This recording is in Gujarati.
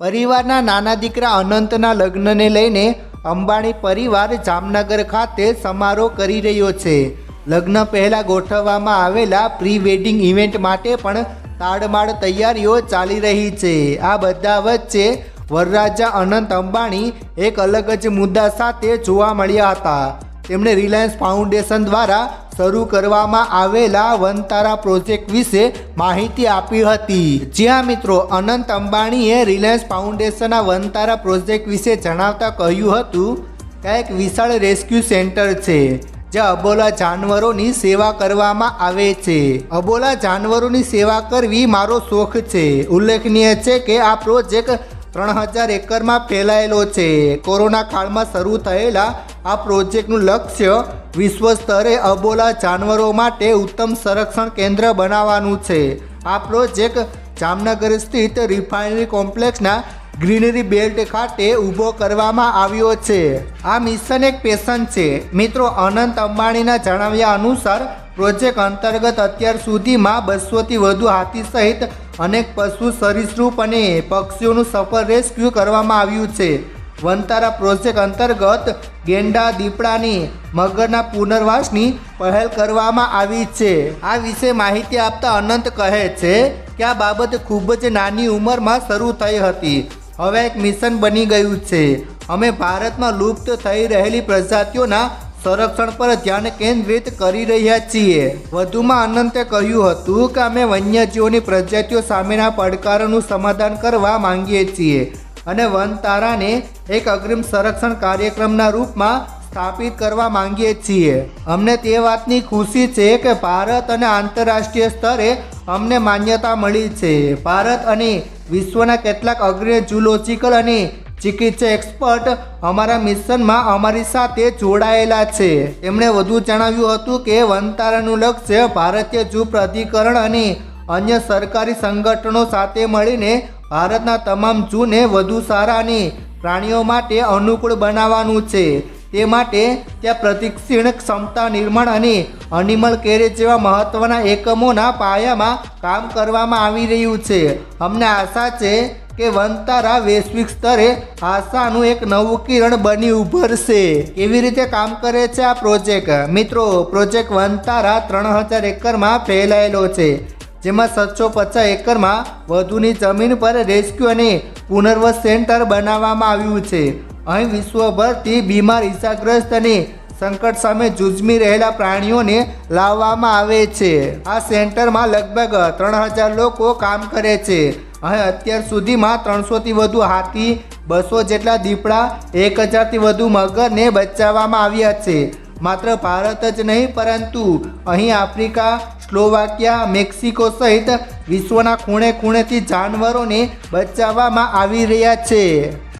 પરિવારના નાના દીકરા અનંતના લગ્નને લઈને અંબાણી પરિવાર જામનગર ખાતે સમારોહ કરી રહ્યો છે. લગ્ન પહેલાં ગોઠવવામાં આવેલા પ્રી વેડિંગ ઇવેન્ટ માટે પણ તાડમાડ તૈયારીઓ ચાલી રહી છે. આ બધા વચ્ચે વરરાજા અનંત અંબાણી એક અલગ જ મુદ્દા સાથે જોવા મળ્યા હતા. તેમણે રિલાયન્સ ફાઉન્ડેશન દ્વારા શરૂ કરવામાં આવેલા વનતારા પ્રોજેક્ટ વિશે માહિતી આપી હતી. જ્યાં મિત્રો અનંત અંબાણીએ રિલાયન્સ ફાઉન્ડેશનના વનતારા પ્રોજેક્ટ વિશે જણાવતા કહ્યું હતું કે એક વિશાળ રેસ્ક્યુ સેન્ટર છે, જ્યાં અબોલા જાનવરોની સેવા કરવામાં આવે છે. અબોલા જાનવરોની સેવા કરવી મારો શોખ છે. ઉલ્લેખનીય છે કે આ પ્રોજેક્ટ ત્રણ હજાર એકરમાં ફેલાયેલો છે. કોરોના કાળમાં શરૂ થયેલા આ પ્રોજેક્ટનું લક્ષ્ય વિશ્વ સ્તરે અબોલા જાનવરો માટે ઉત્તમ સંરક્ષણ કેન્દ્ર બનાવવાનું છે. આ પ્રોજેક્ટ જામનગર સ્થિત રિફાઇનરી કોમ્પ્લેક્સના ગ્રીનરી બેલ્ટ ખાતે ઊભો કરવામાં આવ્યો છે. આ મિશન એક પેશન છે. મિત્રો અનંત અંબાણીના જણાવ્યા અનુસાર, પ્રોજેક્ટ અંતર્ગત અત્યાર સુધીમાં બસોથી વધુ હાથી સહિત અનેક પશુ સરીસૃપ અને પક્ષીઓનું સફળ રેસ્ક્યુ કરવામાં આવ્યું છે. વનતારા પ્રોજેક્ટ અંતર્ગત ગેંડા દીપડાની મગરના પુનર્વાસની પહેલ કરવામાં આવી છે. આ વિશે માહિતી આપતા અનંત કહે છે કે આ બાબત ખૂબ જ નાની ઉંમરમાં શરૂ થઈ હતી. હવે એક મિશન બની ગયું છે. અમે ભારતમાં લુપ્ત થઈ રહેલી પ્રજાતિઓના સંરક્ષણ પર ધ્યાન કેન્દ્રિત કરી રહ્યા છીએ. વધુમાં અનંતે કહ્યું હતું કે અમે વન્યજીવોની પ્રજાતિઓ સામેના પડકારોનું સમાધાન કરવા માંગીએ છીએ. અને વનતારાને એક અગ્રિમ સંરક્ષણ કાર્યક્રમના રૂપમાં સ્થાપિત કરવા માંગીએ છીએ. અમને તે વાતની ખુશી છે કે ભારત અને આંતરરાષ્ટ્રીય સ્તરે અમને માન્યતા મળી છે. ભારત અને વિશ્વના કેટલાક અગ્રણી જુલોજિકલ અને ચિકિત્સા એક્સપર્ટ અમારા મિશનમાં અમારી સાથે જોડાયેલા છે. તેમણે વધુ જણાવ્યું હતું કે વનતારાનું લક્ષ્ય ભારતીય જૂ પ્રાધિકરણ અને અન્ય સરકારી સંગઠનો સાથે મળીને ભારતના તમામ જૂને વધુ સારા અને પ્રાણીઓ માટે અનુકૂળ બનાવવાનું છે. તે માટે ત્યાં પ્રતિક્ષીણ ક્ષમતા નિર્માણ અને અનિમલ કેરેજ જેવા મહત્ત્વના એકમોના પાયામાં કામ કરવામાં આવી રહ્યું છે. અમને આશા છે કે વનતારા વૈશ્વિક સ્તરે આશાનું એક નવું કિરણ બની ઉભરશે કેવી રીતે કામ કરે છે આ પ્રોજેક્ટ? મિત્રો, પ્રોજેક્ટ વનતારા ત્રણ હજાર એકરમાં ફેલાયેલો છે. જેમાં સાતસો પચાસ એકરમાં વધુની જમીન પર રેસ્ક્યુ અને પુનર્વસ સેન્ટર બનાવવામાં આવ્યું છે. અહીં વિશ્વભરથી બીમાર, ઈજાગ્રસ્ત અને સંકટ સામે જૂઝમી રહેલા પ્રાણીઓને લાવવામાં આવે છે. આ સેન્ટરમાં લગભગ ત્રણ હજાર લોકો કામ કરે છે. અહીં અત્યાર સુધીમાં ત્રણસોથી વધુ હાથી, બસો જેટલા દીપડા, એક હજારથી વધુ મગરને બચાવવામાં આવ્યા છે. માત્ર ભારત જ નહીં, પરંતુ અહીં આફ્રિકા સ્લોવાકિયા મેક્સિકો સહિત વિશ્વના ખૂણે ખૂણેથી જાનવરોને બચાવવામાં આવી રહ્યા છે.